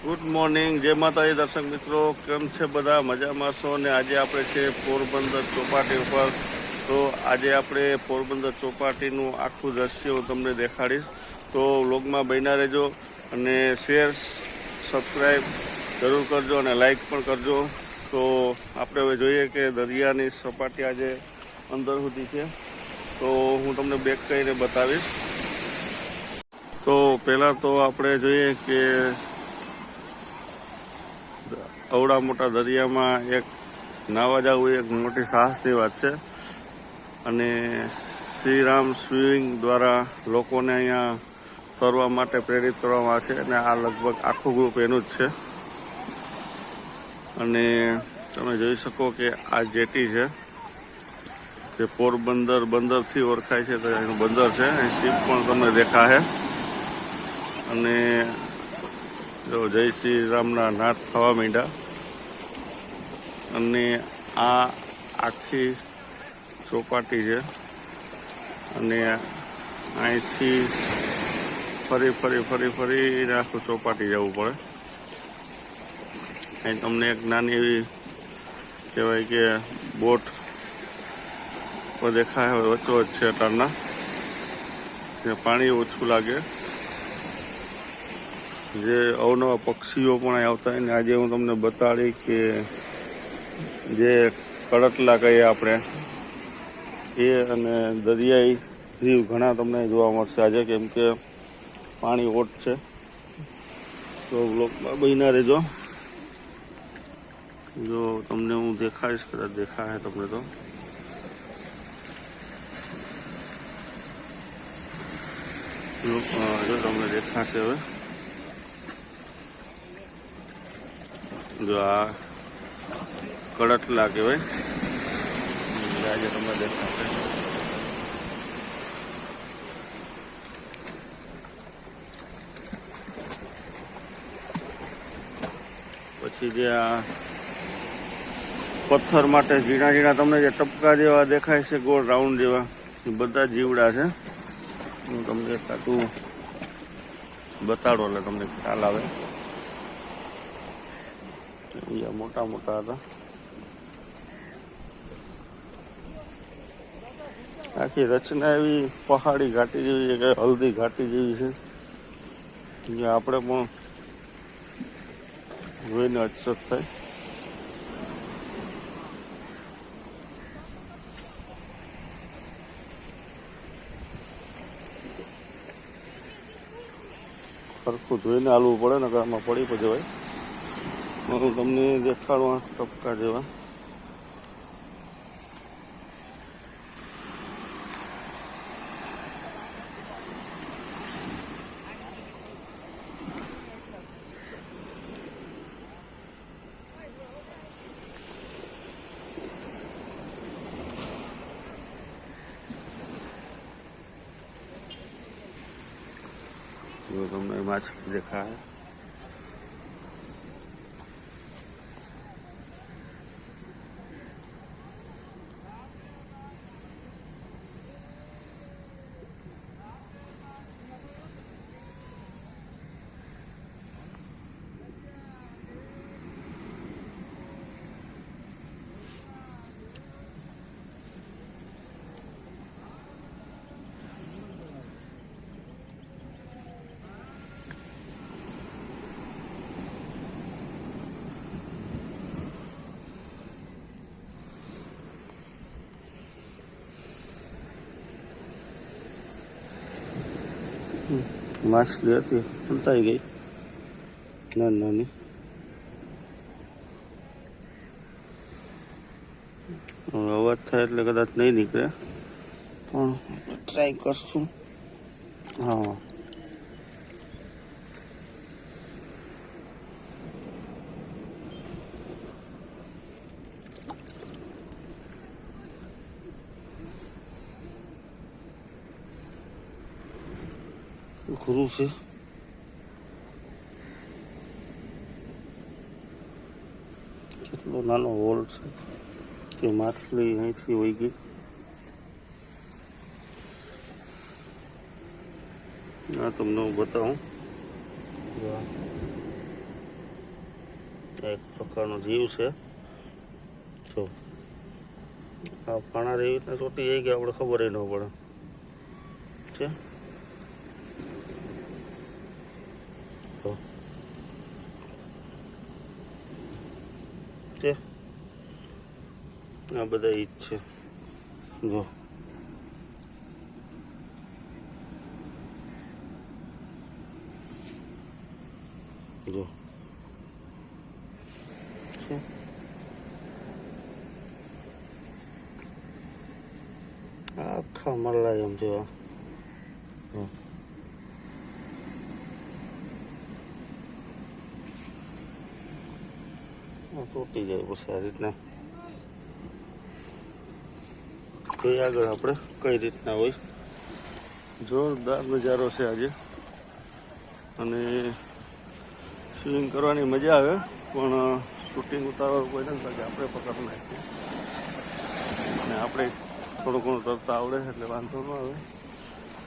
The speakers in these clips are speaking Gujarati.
ગુડ મોર્નિંગ જય માતાજી, દર્શક મિત્રો. કેમ છે બધા? મજામાં છો? ને આજે આપણે છે પોરબંદર ચોપાટી ઉપર. તો આજે આપણે પોરબંદર ચોપાટીનું આખું દ્રશ્ય હું તમને દેખાડીશ. તો વ્લોગમાં બન્યા રહેજો અને શેર સબસ્ક્રાઈબ જરૂર કરજો અને લાઈક પણ કરજો. તો આપણે હવે જોઈએ કે દરિયાની સપાટી આજે અંદર સુધી છે. તો હું તમને બેક કરીને બતાવીશ. તો પહેલાં તો આપણે જોઈએ કે અવડા મોટા દરિયામાં એક નાવા જવું એક મોટી સાહસની વાત છે. અને શ્રીરામ સ્વિમિંગ દ્વારા લોકોને અહીંયા તરવા માટે પ્રેરિત કરવામાં આવે છે અને આ લગભગ આખું ગ્રુપ એનું જ છે. અને તમે જોઈ શકો કે આ જેટી છે, જે પોરબંદર બંદરથી ઓળખાય છે, તો એનું બંદર છે. અહીં શિપ પણ તમને દેખાશે. અને જો જય શ્રી રામના નાથ થવા માંડ્યા. અને આ આખી ચોપાટી છે. અને અહીંથી ફરી ફરી ફરી ફરી આખું ચોપાટી જવું પડે. અહીં તમને એક નાની એવી કહેવાય કે બોટ પર દેખાય હવે વચ્ચો વચ્ચે અટારના. જે પાણી ઓછું લાગે. જે અવનવા પક્ષીઓ પણ આવતા હોય ને આજે હું તમને બતાડી કે જે કડતલા કહીએ આપણે, એ અને દરિયાઈ જીવ ઘણા તમને જોવા મળશે આજે, કેમ કે પાણી ઓટ છે. તો બ્લોકમાં બહીના રહેજો. જો તમને હું દેખાડીશ, કદાચ દેખાય તમને તો. જો તમને દેખાશે હવે. જો આ કડતલા કહેવાય. આજે તમને દેખાશે. પછી જે આ પથ્થર માટે ઝીણા ઝીણા તમને જે ટપકા જેવા દેખાય છે, ગોળ રાઉન્ડ જેવા, એ બધા જીવડા છે. હું તમને કાટું બતાડો એટલે તમને ખ્યાલ આવે. મોટા મોટા હતા. આખી રચના એવી પહાડી ઘાટી જેવી છે કે હલ્દી ઘાટી જેવી છે. જે આપણે પણ જોઈને અચરજ થાય. સરખું જોઈને હાલવું પડે ને આમાં પડી પણ જવાય. હું તમને દેખાડવા ટપકા જેવા. જો તમને માછલી દેખાય માછલી હતી હલતાઈ ગઈ. નાની નાની. અવાજ થાય એટલે કદાચ નહીં નીકળે. પણ ટ્રાય કરશું. હા. ખરું છે કેટલો નાનો હોલ છે કે માછલી અહીંથી હોઈ ગઈ. આ તમને હું બતાવું. એક પ્રકારનો જીવ છે. જો. આ પાણા રીતના ચોટી જઈ ગયા આપણે ખબર ન પડે. છે જો છે આ બધા ઈ જ છે જો જો છે આખા મરલા એમ છે આ. જો. આ તૂટી જાય પછી આ રીતના. જોઈએ આગળ આપણે કઈ રીતના હોય. જોરદાર નજારો છે આજે. અને સ્વિમિંગ કરવાની મજા આવે, પણ શૂટિંગ ઉતારવાનું કોઈ નથી લાગે. આપણે પકડ નાખીએ. અને આપણે થોડું ઘણું તરતા આવડે, એટલે વાંધો ન આવે.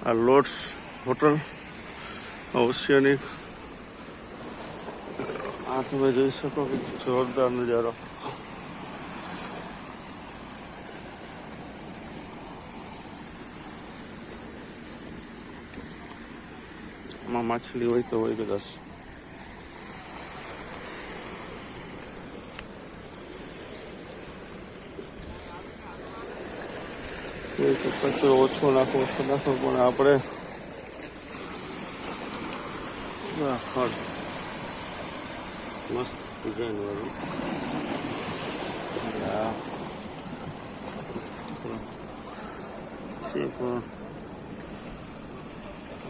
આ લોડ્સ હોટલ ઓશિયનિક આ તમે જોઈ શકો કે જોરદાર નજારો. આમાં માછલી હોય તો હોય કદાચ. કચરો ઓછો નાખો ઓછો નાખો પણ આપણે. મસ્ત ડિઝાઇન વાળું છે પણ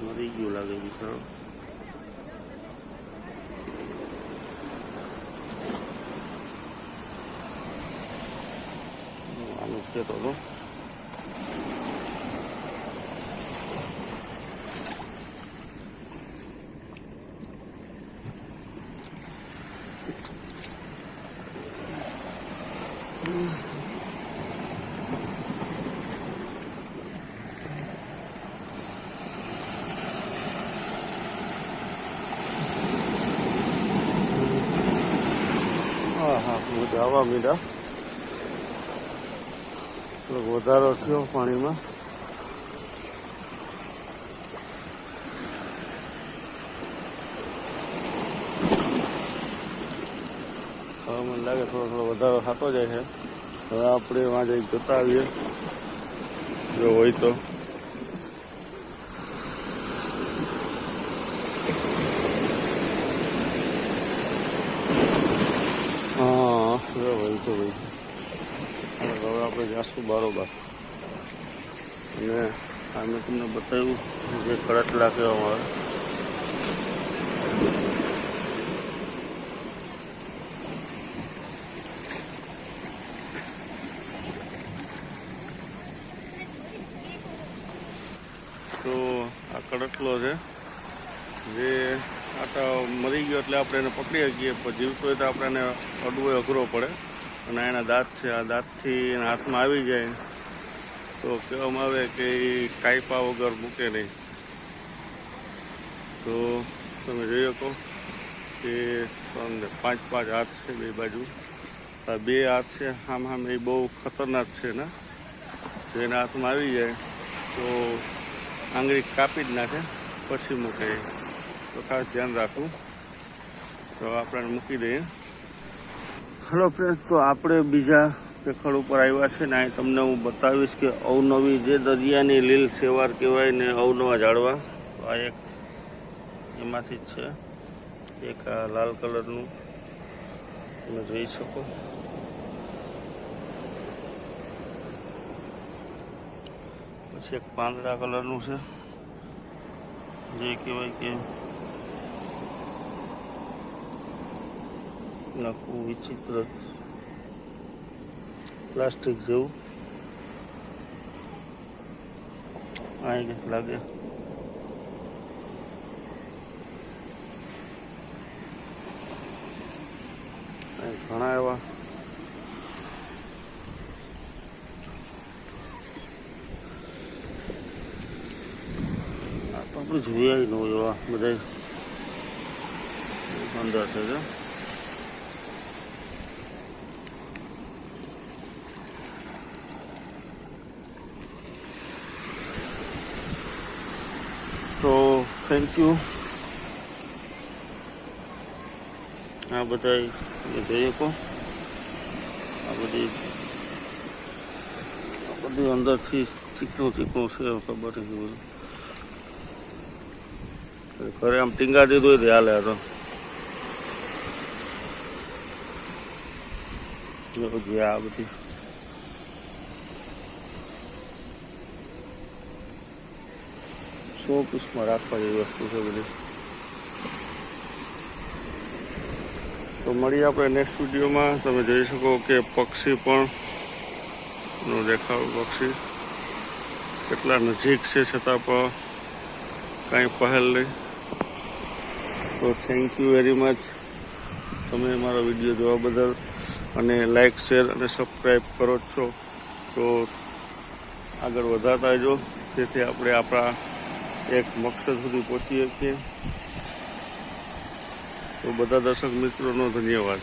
મરી ગયું લાગે બિચારો આનું છે તો તો. હા મજા આવવા મીડા. વધારો થયો પાણીમાં. હવે મને લાગે થોડો થોડો વધારો થતો જાય છે. હવે આપણે વાંચે જોતા આવીએ. જો હોય તો હા હોય તો વહી હવે આપણે જાશું બારોબાર. અને આ મેં તમને બતાવ્યું જે કડટલા કહેવામાં આવે તો આ કડકલો છે, જે આટા મરી ગયો એટલે આપણે એને પકડી શકીએ પણ જીવતો હોય તો આપણે એને અડવો અઘરો પડે. અને એના દાંત છે. આ દાંતથી એના હાથમાં આવી જાય. તો કહેવામાં આવે કે એ કાયપા વગર મૂકે નહીં. તો તમે જોઈ શકો કે પાંચ પાંચ હાથ છે બે બાજુ. આ બે હાથ છે. આમ આમ એ બહુ ખતરનાક છે ને. જો એના હાથમાં આવી જાય તો આંગળી કાપી જ નાખે, પછી મૂકે. તો ખાસ ધ્યાન રાખવું. તો આપણે મૂકી દઈએ. હલો ફ્રેન્ડ તો આપણે બીજા પેખડ ઉપર આવ્યા છે ને, અહીં તમને હું બતાવીશ કે અવનવી જે દરિયાની લીલ સેવાર કહેવાય ને, અવનવા ઝાડવા આ એક એમાંથી જ છે. એક આ લાલ કલરનું. તમે જોઈ શકો. પછી એક પાંદડા કલરનું છે. જે કહેવાય કે આખું વિચિત્ર પ્લાસ્ટિક જેવું. અહીં લાગે. ઘણા એવા. આ આપણે જોયા ન હોય એવા બધા અંદર છે થેન્ક યુ આ બધા જોઈ શકો આ બધી આ બધી અંદરથી ચીકણું ચીકણું છે ખબર નથી ઘરે આમ ટીંગા દીધું હોય તો હાલે આ તો. જો, આ બધી સો પીસમાં રાખવા જેવી વસ્તુ છે બધી તો મળીએ આપણે નેક્સ્ટ વિડીયોમાં તમે જોઈ શકો કે પક્ષી પણ નો દેખાવ પક્ષી કેટલા નજીક છે છતાં પણ કાંઈ પહેલ નહીં તો થેન્ક યુ વેરી મચ તમે મારો વીડિયો જોવા બદલ અને લાઇક શેર અને સબસ્ક્રાઈબ કરો છો. તો આગળ વધારતા જો જેથી આપણે આપણા એક મકસદ સુધી પહોંચી શકીએ. તો બધા દર્શક મિત્રોનો ધન્યવાદ.